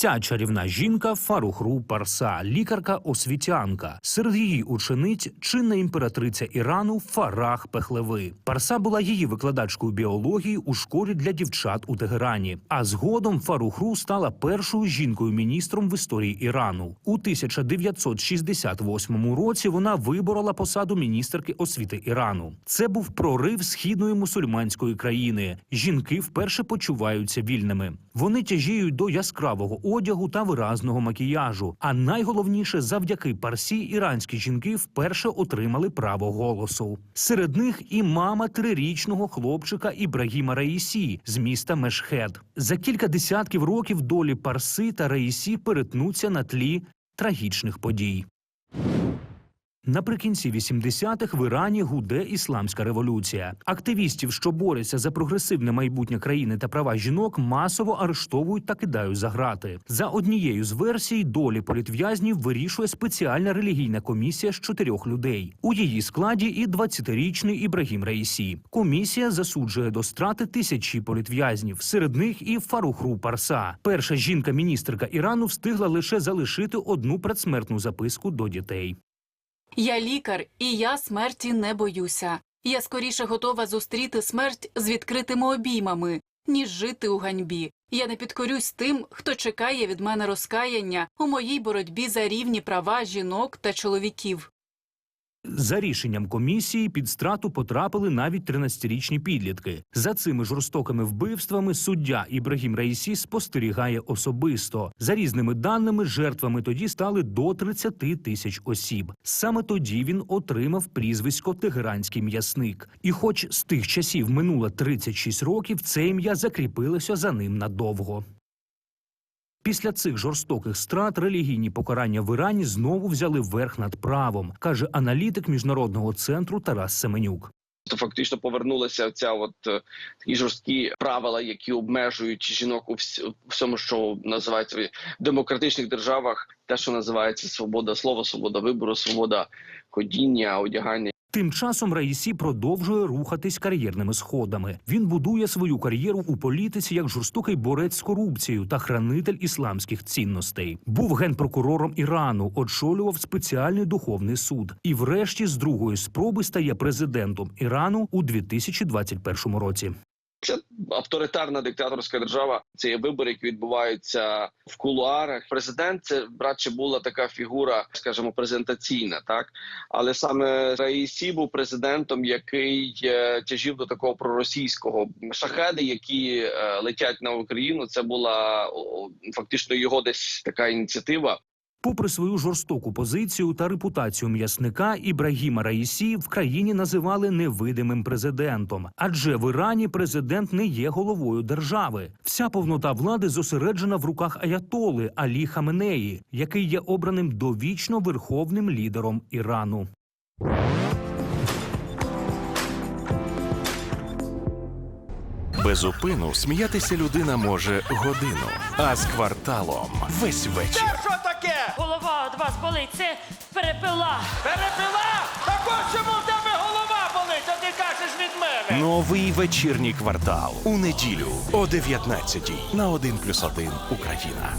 Ця чарівна жінка Фарухру Парса, лікарка-освітянка. Серед її учениць чинна імператриця Ірану Фарах Пехлеви. Парса була її викладачкою біології у школі для дівчат у Тегерані. А згодом Фарухру стала першою жінкою-міністром в історії Ірану. У 1968 році вона виборола посаду міністерки освіти Ірану. Це був прорив східної мусульманської країни. Жінки вперше почуваються вільними. Вони тяжіють до яскравого одягу та виразного макіяжу. А найголовніше, завдяки парсі іранські жінки вперше отримали право голосу. Серед них і мама трирічного хлопчика Ібрагіма Раїсі з міста Мешхед. За кілька десятків років долі парси та Раїсі перетнуться на тлі трагічних подій. Наприкінці 80-х в Ірані гуде ісламська революція. Активістів, що борються за прогресивне майбутнє країни та права жінок, масово арештовують та кидають за грати. За однією з версій, долі політв'язнів вирішує спеціальна релігійна комісія з чотирьох людей. У її складі і 20-річний Ібрагім Раїсі. Комісія засуджує до страти тисячі політв'язнів. Серед них і Фарухру Парса. Перша жінка-міністерка Ірану встигла лише залишити одну предсмертну записку до дітей. Я лікар, і я смерті не боюся. Я скоріше готова зустріти смерть з відкритими обіймами, ніж жити у ганьбі. Я не підкорюсь тим, хто чекає від мене розкаяння у моїй боротьбі за рівні права жінок та чоловіків. За рішенням комісії під страту потрапили навіть 13-річні підлітки. За цими жорстокими вбивствами суддя Ібрагім Раїсі спостерігає особисто. За різними даними, жертвами тоді стали до 30 тисяч осіб. Саме тоді він отримав прізвисько Тегеранський м'ясник. І, хоч з тих часів минуло 36 років, це ім'я закріпилося за ним надовго. Після цих жорстоких страт релігійні покарання в Ірані знову взяли верх над правом, каже аналітик міжнародного центру Тарас Семенюк. то фактично повернулася ця от е, такі жорсткі правила, які обмежують жінок у вс- всьому, що називається в демократичних державах, те, що називається свобода слова, свобода вибору, свобода ходіння, одягання. Тим часом Раїсі продовжує рухатись кар'єрними сходами. Він будує свою кар'єру у політиці як жорстокий борець з корупцією та хранитель ісламських цінностей. Був генпрокурором Ірану, очолював спеціальний духовний суд. І, врешті, з другої спроби стає президентом Ірану у 2021 році. Це авторитарна диктаторська держава. Це є вибори, які відбуваються в кулуарах. Президент це радше була така фігура, скажімо, презентаційна, так але саме Раїсі був президентом, який е, тяжів до такого проросійського шахеди, які е, летять на Україну. Це була фактично його десь така ініціатива. Попри свою жорстоку позицію та репутацію м'ясника, Ібрагіма Раїсі в країні називали невидимим президентом, адже в Ірані президент не є головою держави. Вся повнота влади зосереджена в руках аятоли Алі Хаменеї, який є обраним довічно верховним лідером Ірану. Без упину сміятися людина може годину, а з кварталом весь вечір. Що таке? Голова від вас болить, це перепила. Перепила? Так ось чому в тебе голова болить, а ти кажеш від мене. Новий вечірній квартал у неділю о 19 на 1+,1 Україна.